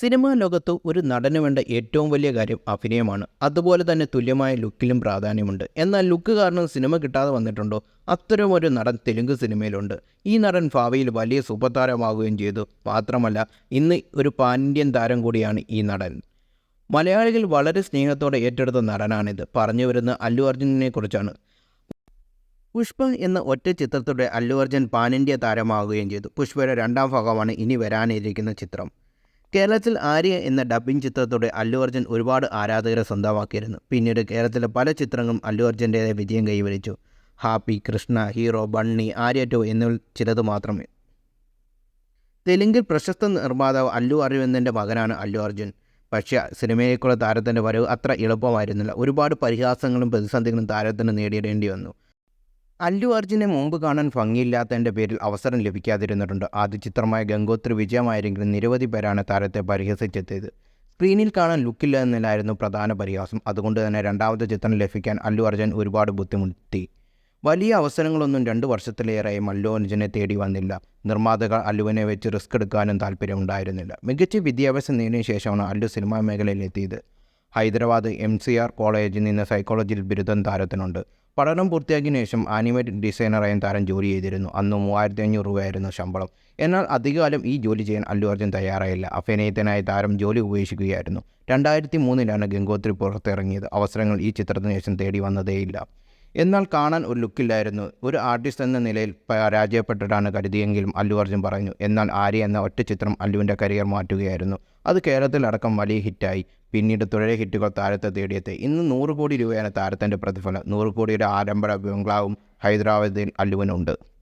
Cinema ലോകത്ത് ഒരു നടന് വേണ്ട ഏറ്റവും വലിയ കാര്യം അഭിനയമാണ്. അതുപോലെ തന്നെ തുല്യമായ ലുക്കിലും പ്രാധാന്യമുണ്ട്. എന്നാൽ ലുക്ക് കാരണം സിനിമ കിട്ടാതെ വന്നിട്ടുണ്ടോ? അത്തരം ഒരു നടൻ തെലുങ്ക് സിനിമയിലുണ്ട്. ഈ നടൻ ഭാവിയിൽ വലിയ സൂപ്പർ താരമാവുകയും ചെയ്തു. മാത്രമല്ല ഇന്ന് ഒരു പാൻ ഇന്ത്യൻ താരം കൂടിയാണ് ഈ നടൻ. മലയാളികൾ വളരെ സ്നേഹത്തോടെ ഏറ്റെടുത്ത നടനാണിത്. പറഞ്ഞു വരുന്ന അല്ലു അർജുനനെ കുറിച്ചാണ്. പുഷ്പ എന്ന ഒറ്റ ചിത്രത്തോടെ അല്ലു അർജുൻ പാൻ ഇന്ത്യ താരമാവുകയും ചെയ്തു. പുഷ്പയുടെ രണ്ടാം ഭാഗമാണ് ഇനി വരാനിരിക്കുന്ന ചിത്രം. കേരളത്തിൽ ആര്യ എന്ന ഡബ്ബിംഗ് ചിത്രത്തോടെ അല്ലു അർജുൻ ഒരുപാട് ആരാധകരെ സ്വന്തമാക്കിയിരുന്നു. പിന്നീട് കേരളത്തിലെ പല ചിത്രങ്ങളും അല്ലു അർജുന്റേതായ വിജയം കൈവരിച്ചു. Happy Krishna hero Bunny Arya two എന്നിവ ചിലത് മാത്രമേ. തെലുങ്കിൽ പ്രശസ്ത നിർമ്മാതാവ് അല്ലു അരവിന്ദന്റെ മകനാണ് അല്ലു അർജുൻ. പക്ഷേ സിനിമയിലേക്കുള്ള താരത്തിന്റെ വരവ് അത്ര എളുപ്പമായിരുന്നില്ല. ഒരുപാട് പരിഹാസങ്ങളും പ്രതിസന്ധികളും താരത്തിന് നേരിടേണ്ടി വന്നു. അല്ലു അർജുനെ മുമ്പ് കാണാൻ ഭംഗിയില്ലാത്തതിന്റെ പേരിൽ അവസരം ലഭിക്കാതിരുന്നിട്ടുണ്ട്. ആദ്യ ചിത്രമായ ഗംഗോത്രി വിജയമായിരുന്നെങ്കിലും നിരവധി പേരാണ് താരത്തെ പരിഹസിച്ചെത്തിയത്. സ്ക്രീനിൽ കാണാൻ ലുക്കില്ല എന്നതിലായിരുന്നു പ്രധാന പരിഹാസം. അതുകൊണ്ട് തന്നെ രണ്ടാമത്തെ ചിത്രം ലഭിക്കാൻ അല്ലു അർജുൻ ഒരുപാട് ബുദ്ധിമുട്ടി. വലിയ അവസരങ്ങളൊന്നും രണ്ട് വർഷത്തിലേറെയും അല്ലു അർജുനെ തേടി വന്നില്ല. നിർമ്മാതാക്കൾ അല്ലുവിനെ വെച്ച് റിസ്ക് എടുക്കാനും താല്പര്യമുണ്ടായിരുന്നില്ല. മികച്ച വിദ്യാഭ്യാസം നേടിയ ശേഷമാണ് അല്ലു സിനിമാ മേഖലയിൽ എത്തിയത് ഹൈദരാബാദ് എം സി ആർ കോളേജിൽ നിന്ന് സൈക്കോളജിയിൽ ബിരുദം താരത്തിനുണ്ട്. പഠനം പൂർത്തിയാക്കിയ ശേഷം ആനിമേറ്റഡ് ഡിസൈനറായും താരം ജോലി ചെയ്തിരുന്നു. അന്ന് മൂവായിരത്തി അഞ്ഞൂറ് രൂപയായിരുന്നു ശമ്പളം. എന്നാൽ അധികകാലം ഈ ജോലി ചെയ്യാൻ അല്ലു അർജുൻ തയ്യാറായില്ല. അഭിനയത്തിനായി താരം ജോലി ഉപേക്ഷിക്കുകയായിരുന്നു. രണ്ടായിരത്തി മൂന്നിലാണ് ഗംഗോത്രി പുറത്തിറങ്ങിയത്. അവസരങ്ങൾ ഈ ചിത്രത്തിന് ശേഷം തേടി വന്നതേയില്ല. എന്നാൽ കാണാൻ ഒരു ലുക്കില്ലായിരുന്നു. ഒരു ആർട്ടിസ്റ്റ് എന്ന നിലയിൽ പരാജയപ്പെട്ടിട്ടാണ് കരുതിയെങ്കിലും അല്ലു അർജുൻ പറഞ്ഞു എന്നാൽ ആര്യ എന്ന ഒറ്റ ചിത്രം അല്ലുവിന്റെ കരിയർ മാറ്റുകയായിരുന്നു. അത് കേരളത്തിലടക്കം വലിയ ഹിറ്റായി. പിന്നീട് തുടരെ ഹിറ്റുകൾ താരത്തെ തേടിയെത്തി. ഇന്ന് നൂറ് കോടി രൂപയാണ് താരത്തിന്റെ പ്രതിഫലം. നൂറ് കോടിയുടെ ആരംഭ ബംഗ്ലാവും ഹൈദരാബാദിൽ അല്ലുവിനുണ്ട്.